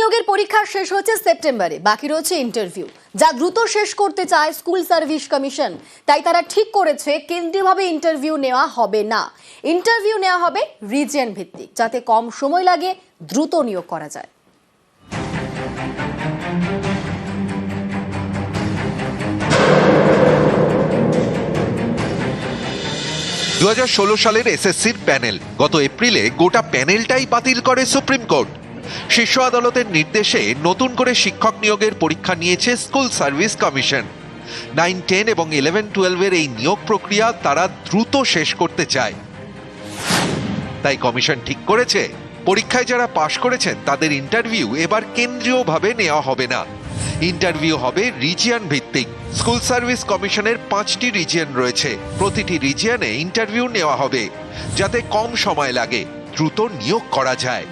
নিয়োগের পরীক্ষা শেষ হচ্ছে সেপ্টেম্বরে, বাকি রয়েছে ইন্টারভিউ যা দ্রুত শেষ করতে চায় স্কুল সার্ভিস কমিশন তাই তারা ঠিক করেছে, কেন্দ্রীয়ভাবে ইন্টারভিউ নেওয়া হবে না। ইন্টারভিউ নেওয়া হবে রিজিয়ন ভিত্তিক, যাতে কম সময় লাগে দ্রুত নিয়োগ করা যায়। দুহাজার ষোলো সালের এসএসসির প্যানেল, গত এপ্রিলে গোটা প্যানেলটাই বাতিল করে সুপ্রিম কোর্ট। শীর্ষ আদালতের নির্দেশে নতুন করে শিক্ষক নিয়োগের পরীক্ষা নিয়েছে school service commission. Nine, ten এবং ইলেভেন টুয়েলভের এই নিয়োগ প্রক্রিয়া তারা দ্রুত শেষ করতে চায়। তাই কমিশন ঠিক করেছে, পরীক্ষায় যারা পাশ করেছেন তাদের ইন্টারভিউ এবার কেন্দ্রীয়ভাবে নেওয়া হবে না। ইন্টারভিউ হবে রিজিয়ন ভিত্তিক। স্কুল সার্ভিস কমিশনের পাঁচটি রিজিয়ন রয়েছে, প্রতিটি রিজিয়নে ইন্টারভিউ নেওয়া হবে, যাতে কম সময় লাগে, দ্রুত নিয়োগ করা যায়।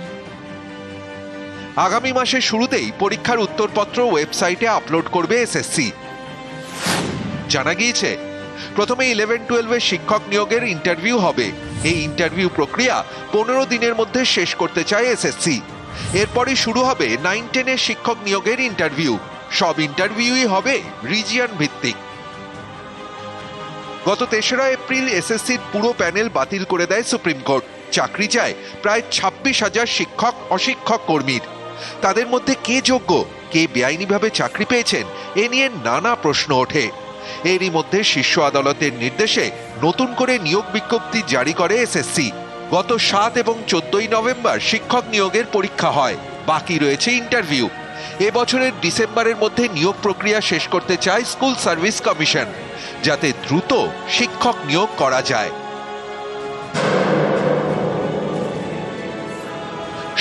আগামী মাসের শুরুতেই পরীক্ষার উত্তরপত্র ওয়েবসাইটে আপলোড করবে এসএসসি জানা গিয়েছে, প্রথমে ইলেভেন টুয়েলভের শিক্ষক নিয়োগের ইন্টারভিউ হবে। এই ইন্টারভিউ প্রক্রিয়া পনেরো দিনের মধ্যে শেষ করতে চায় এসএসসি এরপরই শুরু হবে নাইন টেনের শিক্ষক নিয়োগের ইন্টারভিউ সব ইন্টারভিউই হবে রিজিয়ন ভিত্তিক। গত তেসরা এপ্রিল এসএসসির পুরো প্যানেল বাতিল করে দেয় সুপ্রিম কোর্ট। চাকরি চায় প্রায় ছাব্বিশ হাজার শিক্ষক, অশিক্ষক কর্মীর। তাদের মধ্যে কে যোগ্য, কে বেআইনিভাবে চাকরি পেয়েছেন, এ নিয়ে নানা প্রশ্ন ওঠে। এরই মধ্যে শীর্ষ আদালতের নির্দেশে নতুন করে নিয়োগ বিজ্ঞপ্তি জারি করে এসএসসি। গত সাত এবং চোদ্দই নভেম্বর শিক্ষক নিয়োগের পরীক্ষা হয়, বাকি রয়েছে ইন্টারভিউ। এবছরের ডিসেম্বরের মধ্যে নিয়োগ প্রক্রিয়া শেষ করতে চায় স্কুল সার্ভিস কমিশন, যাতে দ্রুত শিক্ষক নিয়োগ করা যায়।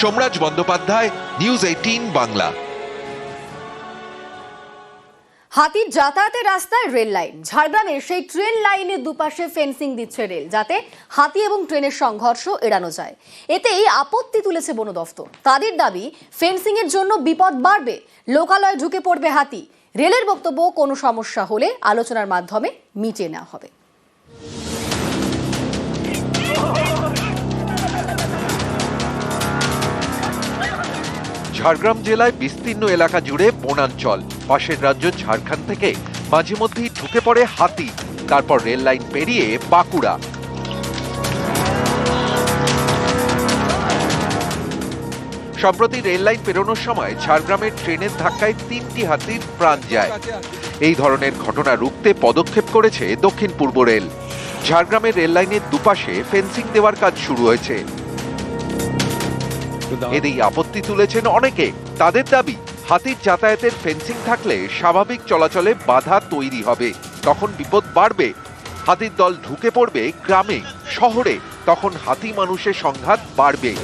Somraj Bandyopadhyay news eighteen Bangla. হাতির যাতায়াতের রাস্তায় রেল লাইন। ঝাড়গ্রামের সেই ট্রেন লাইনের দুপাশে ফেন্সিং দিচ্ছে রেল, যাতে হাতি এবং ট্রেনের সংঘর্ষ এড়ানো যায়। এতেই আপত্তি তুলেছে বন দফতর। তাদের দাবি ফেন্সিং এর জন্য বিপদ বাড়বে, লোকালয়ে ঢুকে পড়বে হাতি। রেলের বক্তব্য, কোনো সমস্যা হলে আলোচনার মাধ্যমে মিটিয়ে নেওয়া হবে। ঝাড়গ্রাম জেলায় বিস্তীর্ণ এলাকা জুড়ে বনাঞ্চল। পাশের রাজ্য ঝাড়খণ্ড থেকে মাঝে মধ্যেই ঢুকে পড়ে হাতি, তারপর রেল লাইন পেরিয়ে বাঁকুড়া। সম্প্রতি রেল লাইন পেরোনোর সময় ঝাড়গ্রামের ট্রেনের ধাক্কায় তিনটি হাতির প্রাণ যায়। এই ধরনের ঘটনা রুখতে পদক্ষেপ করেছে দক্ষিণ পূর্ব রেল। ঝাড়গ্রামের রেল লাইনের দুপাশে ফেন্সিং দেওয়ার কাজ শুরু হয়েছে। এতেই আপত্তি তুলেছেন অনেকে। তাদের দাবি, হাতির যাতায়াতের ফেন্সিং থাকলে স্বাভাবিক চলাচলে বাধা তৈরি হবে। তখন বিপদ বাড়বে। হাতির দল ঢুকে পড়বে গ্রামে, শহরে। তখন হাতি মানুষের সংঘাত বাড়বে।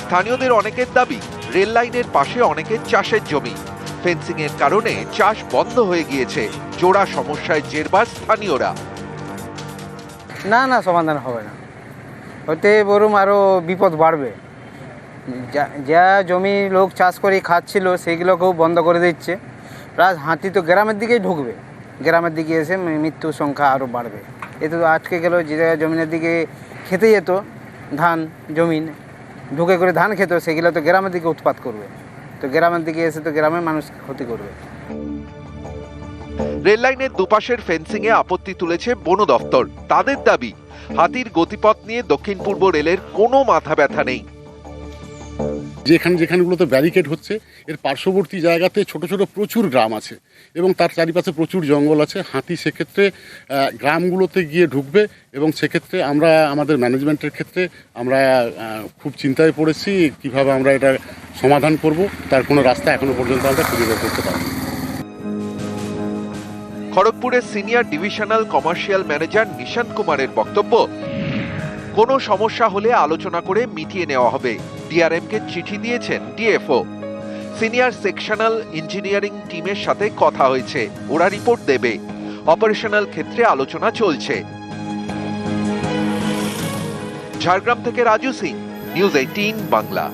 স্থানীয়দের অনেকের দাবি, রেল লাইনের পাশে অনেকের চাষের জমি। ফেন্সিং এর কারণে চাষ বন্ধ হয়ে গিয়েছে। জোড়া সমস্যায় জেরবার স্থানীয়রা। না না, সমাধান হবে না। ওতে বরুম আরও বিপদ বাড়বে। যা- যা জমি লোক চাষ করে খাচ্ছিল, সেগুলোকেও বন্ধ করে দিচ্ছে। প্লাস হাতি তো গ্রামের দিকেই ঢুকবে। গ্রামের দিকে এসে মৃত্যুর সংখ্যা আরও বাড়বে। এতে তো আটকে গেল, যে জমিনের দিকে খেতে যেত, ধান, জমিন, ঢুকে করে ধান খেত, সেগুলো তো গ্রামের দিকে উৎপাত করবে। তো গ্রামের দিকে এসে তো গ্রামের মানুষ ক্ষতি করবে। রেল লাইনের দুপাশের ফেন্সিং এ আপত্তি তুলেছে বন দফতর। তাদের দাবি, হাতির গতিপথ নিয়ে দক্ষিণ পূর্ব রেলের কোনো মাথা ব্যথা নেই। যেখানে যেখানেগুলোতে ব্যারিকেড হচ্ছে, এর পার্শ্ববর্তী জায়গাতে ছোট ছোট প্রচুর গ্রাম আছে এবং তার চারিপাশে প্রচুর জঙ্গল আছে। হাতি সেক্ষেত্রে গ্রামগুলোতে গিয়ে ঢুকবে এবং সেক্ষেত্রে আমরা, আমাদের ম্যানেজমেন্টের ক্ষেত্রে আমরা খুব চিন্তায় পড়েছি কীভাবে আমরা এটা সমাধান করব। তার কোনো রাস্তা এখনও পর্যন্ত আমরা খুঁজে বের করতে পারব খড়গপুরের senior divisional commercial manager Nishant কুমারের বক্তব্য, কোনো সমস্যা হলে আলোচনা করে মিটিয়ে নেওয়া হবে। ডিআরএম কে চিঠি দিয়েছেন ডিএফও। সিনিয়র সেকশনাল ইঞ্জিনিয়ারিং টিমের সাথে কথা হয়েছে, ওরা রিপোর্ট দেবে। অপারেশনাল ক্ষেত্রে আলোচনা চলছে। ঝাড়গ্রাম থেকে রাজু সিং, নিউজ এইটিন বাংলা।